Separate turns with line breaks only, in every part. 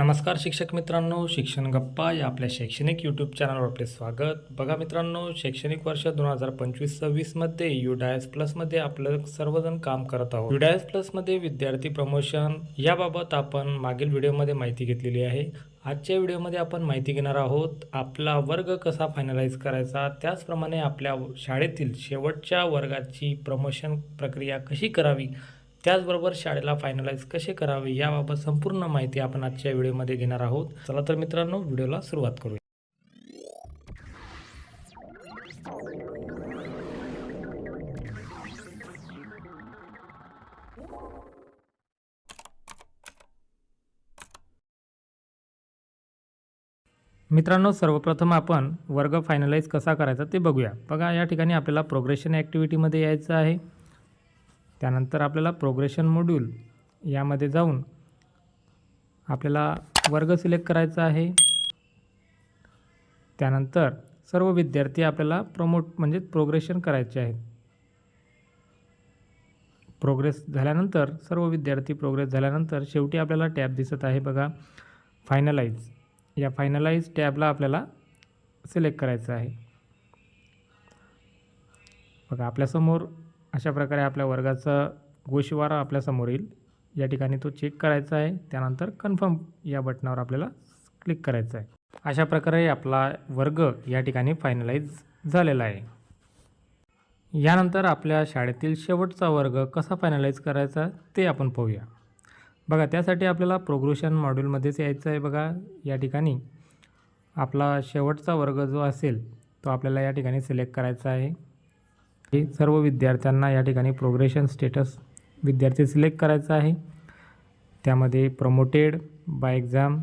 नमस्कार शिक्षक मित्रांनो शिक्षण गप्पा या आपल्या शैक्षणिक यूट्यूब चॅनलवर आपले स्वागत. बघा मित्रांनो शैक्षणिक वर्ष दोन हजार पंचवीस सव्वीसमध्ये युडायस प्लसमध्ये आपलं सर्वजण काम करत आहोत. युडायस प्लसमध्ये विद्यार्थी प्रमोशन याबाबत आपण मागील व्हिडिओमध्ये माहिती घेतलेली आहे. आजच्या व्हिडिओमध्ये आपण माहिती घेणार आहोत आपला वर्ग कसा फायनलाइज करायचा त्याचप्रमाणे आपल्या शाळेतील शेवटच्या वर्गाची प्रमोशन प्रक्रिया कशी करावी त्याचबरोबर शाळेला फायनलाइज कसे करावे याबाबत संपूर्ण माहिती आपण आजच्या व्हिडिओमध्ये घेणार आहोत. चला तर मित्रांनो व्हिडिओला सुरुवात करूया. मित्रांनो सर्वप्रथम आपण वर्ग फायनलाइज कसा करायचा ते बघूया. बघा या ठिकाणी आपल्याला प्रोग्रेशन ॲक्टिव्हिटीमध्ये यायचं आहे. त्यानंतर आपल्याला प्रोग्रेशन मॉड्यूल यामध्ये जाऊन आपल्याला वर्ग सिलेक्ट करायचा आहे. त्यानंतर सर्व विद्यार्थी आपल्याला प्रमोट म्हणजे प्रोग्रेशन करायचे आहेत. प्रोग्रेस झाल्यानंतर सर्व विद्यार्थी प्रोग्रेस झाल्यानंतर शेवटी आपल्याला टॅब दिसत आहे बघा. फायनलाइज या फायनलाइज टॅबला आपल्याला सिलेक्ट करायचं आहे. बघा आपल्यासमोर अशा प्रकारे आपल्या वर्गाचा गोशिवारा आपल्यासमोर येईल. या ठिकाणी तो चेक करायचा आहे. त्यानंतर कन्फर्म या बटनावर आपल्याला क्लिक करायचं आहे. अशा प्रकारे आपला वर्ग या ठिकाणी फायनलाइज झालेला आहे. यानंतर आपल्या शाळेतील शेवटचा वर्ग कसा फायनलाइज करायचा ते आपण पाहूया. बघा त्यासाठी आपल्याला प्रोग्रेशन मॉड्यूलमध्येच यायचं आहे बघा. या ठिकाणी आपला शेवटचा वर्ग जो असेल तो आपल्याला या ठिकाणी सिलेक्ट करायचा आहे. सर्व विद्यार्थ्यांना या ठिकाणी प्रोग्रेशन स्टेटस विद्यार्थी सिलेक्ट करायचा आहे. त्यामध्ये प्रमोटेड बाय एक्झाम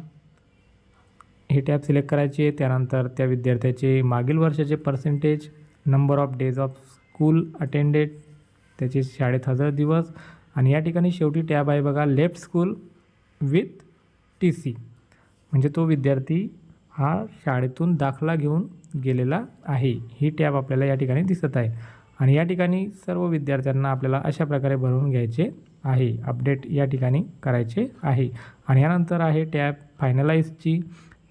हे टॅब सिलेक्ट करायची. आहे त्यानंतर त्या विद्यार्थ्याचे मागील वर्षाचे percentage number of days of school attended त्याचे शाळेत हजर दिवस आणि या ठिकाणी शेवटी टॅब आहे बघा left school with T C म्हणजे तो विद्यार्थी हा शाळेतून दाखला घेऊन गेलेला आहे. ही टॅब आपल्याला या ठिकाणी दिसत आहे. आणि या ठिकाणी सर्व विद्यार्थ्यांना आपल्याला अशा प्रकारे भरून घ्यायचे आहे. अपडेट या ठिकाणी करायचे आहे. आणि यानंतर आहे टॅब फायनलाइजची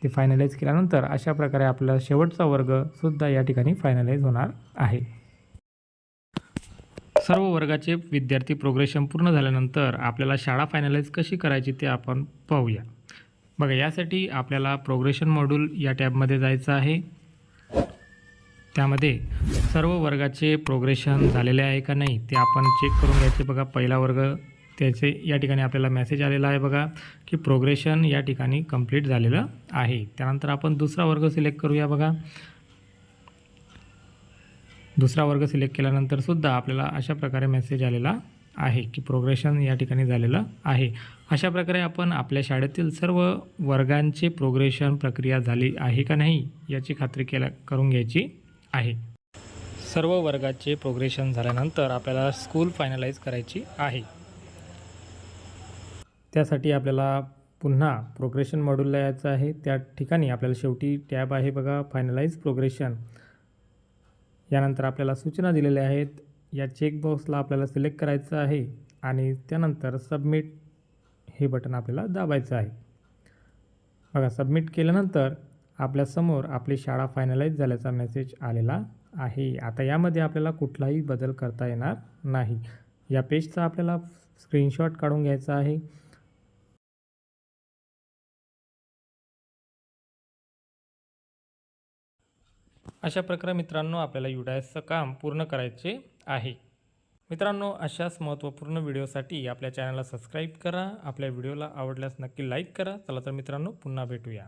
ते फायनलाइज केल्यानंतर अशा प्रकारे आपला शेवटचा वर्गसुद्धा या ठिकाणी फायनलाइज होणार आहे. सर्व वर्गाचे विद्यार्थी प्रोग्रेशन पूर्ण झाल्यानंतर आपल्याला शाळा फायनलाइज कशी करायची ते आपण पाहूया. बघा यासाठी आपल्याला प्रोग्रेशन मॉड्यूल या टॅबमध्ये जायचं आहे. त्यामध्ये सर्व वर्गाचे प्रोग्रेशन झालेले आहे का नाही ते आपण चेक करून घ्यायचे. बघा पहिला वर्ग त्याचे या ठिकाणी आपल्याला मेसेज आलेला आहे बघा की प्रोग्रेशन या ठिकाणी कंप्लीट झालेलं आहे. त्यानंतर आपण दुसरा वर्ग सिलेक्ट करूया बघा. दुसरा वर्ग सिलेक्ट केल्यानंतर सुद्धा आपल्याला अशा प्रकारे मेसेज आलेला आहे की प्रोग्रेशन या ठिकाणी झालेलं आहे. अशा प्रकारे आपण आपल्या शाळेतील सर्व वर्गांचे प्रोग्रेशन प्रक्रिया झाली आहे का नाही याची खात्री केल्या करून घ्यायची. आहे. सर्व वर्गाचे प्रोग्रेशन झाल्यानंतर आपल्याला स्कूल फायनलाइज करायची आहे. त्यासाठी आपल्याला पुन्हा प्रोग्रेशन मॉड्यूलला यायचं आहे. त्या ठिकाणी आपल्याला शेवटी टॅब आहे बघा फायनलाइज प्रोग्रेशन यानंतर आपल्याला सूचना दिलेल्या आहेत. या चेकबॉक्सला आपल्याला सिलेक्ट करायचं आहे आणि त्यानंतर सबमिट हे बटन आपल्याला दाबायचं आहे. बघा सबमिट केल्यानंतर आपल्यासमोर आपली शाळा फायनलाइज झाल्याचा मेसेज आलेला आहे. आता यामध्ये आपल्याला कुठलाही बदल करता येणार नाही. या पेजचा आपल्याला स्क्रीनशॉट काढून घ्यायचा आहे. अशा प्रकारे मित्रांनो आपल्याला युडायसचं काम पूर्ण करायचे आहे. मित्रांनो अशाच महत्त्वपूर्ण व्हिडिओसाठी आपल्या चॅनलला सबस्क्राईब करा. आपल्या व्हिडिओला आवडल्यास नक्की लाईक करा. चला तर मित्रांनो पुन्हा भेटूया.